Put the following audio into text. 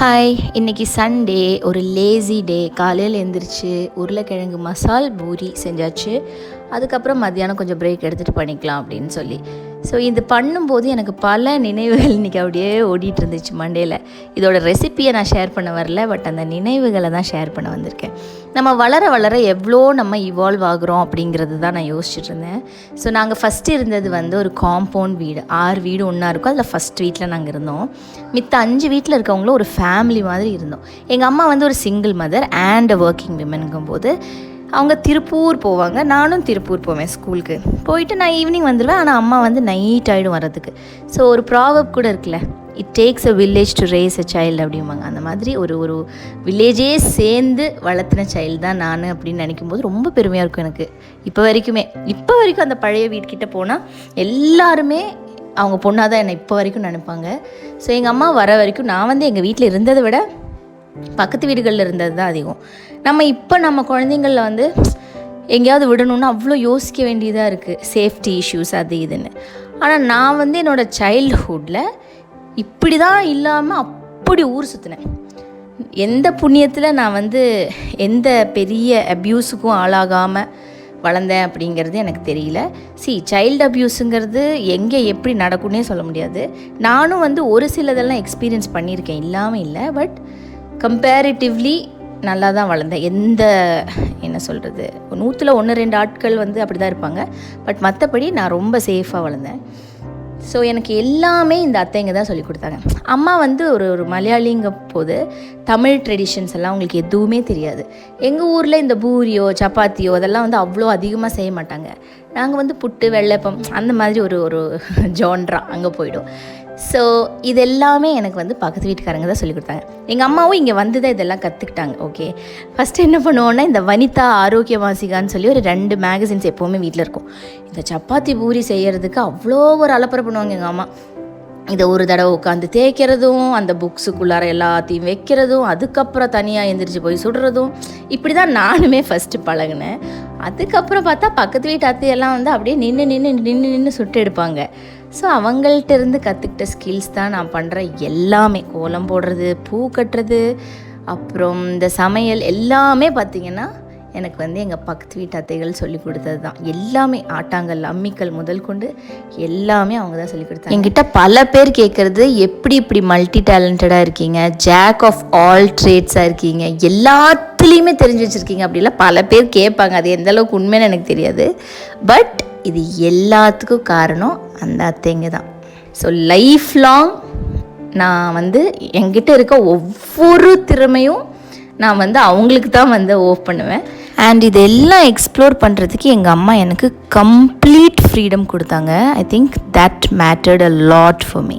Hi இன்னைக்கு Sunday ஒரு lazy டே காலையில் எழுந்திரிச்சு உருளைக்கிழங்கு மசால் பூரி செஞ்சாச்சு. அதுக்கப்புறம் மத்தியானம் கொஞ்சம் பிரேக் எடுத்துகிட்டு பண்ணிக்கலாம் அப்படின்னு சொல்லி. ஸோ இது பண்ணும்போது எனக்கு பல நினைவுகள் இன்றைக்கி அப்படியே ஓடிட்டு இருந்துச்சு மண்டேல. இதோட ரெசிப்பியை நான் ஷேர் பண்ண வரல பட் அந்த நினைவுகளை தான் ஷேர் பண்ண வந்திருக்கேன். நம்ம வளர வளர எவ்வளோ நம்ம இவால்வ் ஆகுறோம் அப்படிங்கிறது தான் நான் யோசிச்சுட்டு இருந்தேன். ஸோ நாங்கள் ஃபஸ்ட்டு இருந்தது வந்து ஒரு காம்பவுண்ட் வீடு. ஆறு வீடு ஒன்றா இருக்கும். அதில் ஃபஸ்ட் வீட்டில் நாங்கள் இருந்தோம். மித்த அஞ்சு வீட்டில் இருக்கவங்களும் ஒரு ஃபேமிலி மாதிரி இருந்தோம். எங்கள் அம்மா வந்து ஒரு சிங்கிள் மதர் அண்ட் ஒர்க்கிங் விமனுங்கும் போது அவங்க திருப்பூர் போவாங்க. நானும் திருப்பூர் போவேன் ஸ்கூலுக்கு. போயிட்டு நான் ஈவினிங் வந்துடுவேன் ஆனால் அம்மா வந்து நைட் ஆகிடும் வர்றதுக்கு. ஸோ ஒரு ப்ராவப் கூட இருக்குல்ல it takes a village to raise a child அப்படிம்பாங்க. அந்த மாதிரி ஒரு ஒரு வில்லேஜே சேர்ந்து வளர்த்துன சைல்டு தான் நான் அப்படின்னு நினைக்கும் போது ரொம்ப பெருமையாக இருக்கும் எனக்கு. இப்போ வரைக்குமே. இப்போ வரைக்கும் அந்த பழைய வீட்டுக்கிட்ட போனால் எல்லாருமே அவங்க பொண்ணாக தான் என்னை இப்போ வரைக்கும் நினைப்பாங்க. ஸோ எங்கள் அம்மா வர வரைக்கும் நான் வந்து எங்கள் வீட்டில் இருந்ததை விட பக்கத்து வீடுகளில் இருந்தது தான் அதிகம். நம்ம இப்போ நம்ம குழந்தைங்களில் வந்து எங்கேயாவது விடணும்னா அவ்வளோ யோசிக்க வேண்டியதாக இருக்குது சேஃப்டி இஷ்யூஸ் அது இதுன்னு. ஆனால் நான் வந்து என்னோடய சைல்ட்ஹுட்டில் இப்படி தான் இல்லாமல் அப்படி ஊர் சுற்றினேன் எந்த புண்ணியத்தில் நான் வந்து எந்த பெரிய அப்யூஸுக்கும் ஆளாகாமல் வளர்ந்தேன் அப்படிங்கிறது எனக்கு தெரியல. சி சைல்டு அப்யூஸுங்கிறது எங்கே எப்படி நடக்கும்னே சொல்ல முடியாது. நானும் வந்து ஒரு சிலதெல்லாம் எக்ஸ்பீரியன்ஸ் பண்ணியிருக்கேன். இல்லாமல் இல்லை பட் கம்பேரிட்டிவ்லி நல்லா தான் வளர்ந்தேன். எந்த என்ன சொல்கிறது நூற்றில் ஒன்று ரெண்டு ஆட்கள் வந்து அப்படி தான் இருப்பாங்க. பட் மற்றபடி நான் ரொம்ப சேஃபாக வளர்ந்தேன். ஸோ எனக்கு எல்லாமே இந்த அத்தைங்க தான் சொல்லி கொடுத்தாங்க. அம்மா வந்து ஒரு ஒரு மலையாளிங்க போது தமிழ் ட்ரெடிஷன்ஸ் எல்லாம் உங்களுக்கு எதுவுமே தெரியாது. எங்கள் ஊரில் இந்த பூரியோ சப்பாத்தியோ அதெல்லாம் வந்து அவ்வளோ அதிகமாக செய்ய மாட்டாங்க. நாங்கள் வந்து புட்டு வெள்ளைப்பம் அந்த மாதிரி ஒரு ஒரு ஜோன்ரா அங்கே போயிடும். ஸோ இது எல்லாமே எனக்கு வந்து பக்கத்து வீட்டுக்காரங்க தான் சொல்லி கொடுத்தாங்க. எங்கள் அம்மாவும் இங்கே வந்து தான் இதெல்லாம் கற்றுக்கிட்டாங்க ஓகே ஃபஸ்ட்டு என்ன பண்ணுவோன்னா இந்த வனிதா ஆரோக்கிய வாசிகான்னு சொல்லி ஒரு ரெண்டு மேகசின்ஸ் எப்போவுமே வீட்டில் இருக்கும். இந்த சப்பாத்தி பூரி செய்கிறதுக்கு அவ்வளோ ஒரு அலப்பறை பண்ணுவாங்க எங்கள் அம்மா. இதை ஒரு தடவை உட்காந்து தேய்க்கிறதும் அந்த புக்ஸுக்குள்ளார எல்லாத்தையும் வைக்கிறதும் அதுக்கப்புறம் தனியாக எந்திரிச்சு போய் சுடுறதும் இப்படி தான் நானுமே ஃபஸ்ட்டு பழகினேன். அதுக்கப்புறம் பார்த்தா பக்கத்து வீட்டு அத்தையெல்லாம் வந்து அப்படியே நின்று நின்று நின்று நின்று சுட்டு எடுப்பாங்க. ஸோ அவங்கள்ட்ட இருந்து கற்றுக்கிட்ட ஸ்கில்ஸ் தான் நான் பண்ணுற எல்லாமே கோலம் போடுறது பூ கட்டுறது அப்புறம் இந்த சமையல் எல்லாமே பார்த்திங்கன்னா எனக்கு வந்து எங்கள் பக்கத்து வீட்டு அத்தைகள் சொல்லி கொடுத்தது தான் எல்லாமே ஆட்டாங்கல் அம்மிக்கல் முதல் கொண்டு எல்லாமே அவங்க தான் சொல்லி கொடுத்தாங்க. என்கிட்ட பல பேர் கேட்குறது எப்படி இப்படி மல்டி டேலண்டடாக இருக்கீங்க? ஜாக் ஆஃப் ஆல் ட்ரேட்ஸாக இருக்கீங்க? எல்லாத்துலேயுமே தெரிஞ்சு வச்சுருக்கீங்க. அப்படிலாம் பல பேர் கேட்பாங்க. அது எந்த அளவுக்கு உண்மைன்னு எனக்கு தெரியாது. பட் இது எல்லாத்துக்கும் காரணம் அந்த அத்தைங்க தான். ஸோ லைஃப் லாங் நான் வந்து என்கிட்ட இருக்க ஒவ்வொரு திறமையும் நான் வந்து அவங்களுக்கு தான் வந்து ஓஃப் பண்ணுவேன். அண்ட் இதெல்லாம் எக்ஸ்ப்ளோர் பண்ணுறதுக்கு எங்கள் அம்மா எனக்கு கம்ப்ளீட் ஃப்ரீடம் கொடுத்தாங்க. I think that mattered a lot for me